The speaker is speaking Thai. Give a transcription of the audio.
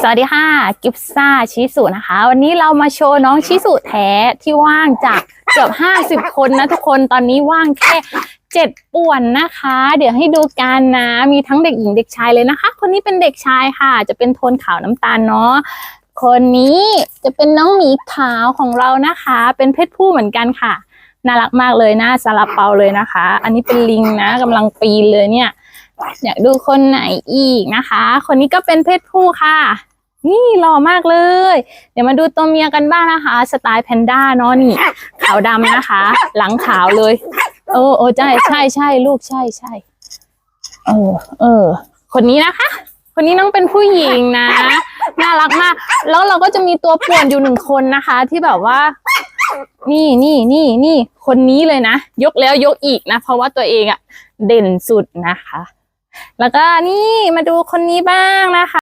สวัสดีค่ะ กิฟซ่าชิสุนะคะ วันนี้เรามาโชว์น้องชิสุแท้ที่ว่างจากเกือบห้าสิบคนนะทุกคนตอนนี้ว่างแค่เจ็ดป่วนนะคะ เดี๋ยวให้ดูกันนะ มีทั้งเด็กหญิงเด็กชายเลยนะคะ คนนี้เป็นเด็กชายค่ะ จะเป็นโทนขาวน้ำตาลเนาะคนนี้จะเป็นน้องหมีขาวของเรานะคะ เป็นเพศผู้เหมือนกันค่ะน่ารักมากเลยนะซาลาเปาเลยนะคะ อันนี้เป็นลิงนะกำลังปีนเลยเนี่ย อยากดูคนไหนอีกนะคะ คนนี้ก็เป็นเพศผู้ค่ะ นี่หล่อมากเลย เดี๋ยวมาดูตัวเมียกันบ้างนะคะ สไตล์แพนด้าเนาะนี่ขาวดำนะคะ หลังขาวเลย โอ้โอ้ใช่ใช่ใช่ลูกใช่ใช่เออเออ คนนี้นะคะ คนนี้น้องเป็นผู้หญิงนะ น่ารักมาก แล้วเราก็จะมีตัวป่วนอยู่หนึ่งคนนะคะ ที่แบบว่านี่นี่นี่นี่คนนี้เลยนะ ยกแล้วยกอีกนะ เพราะว่าตัวเองอะเด่นสุดนะคะ แล้วก็นี่มาดูคนนี้บ้างนะคะ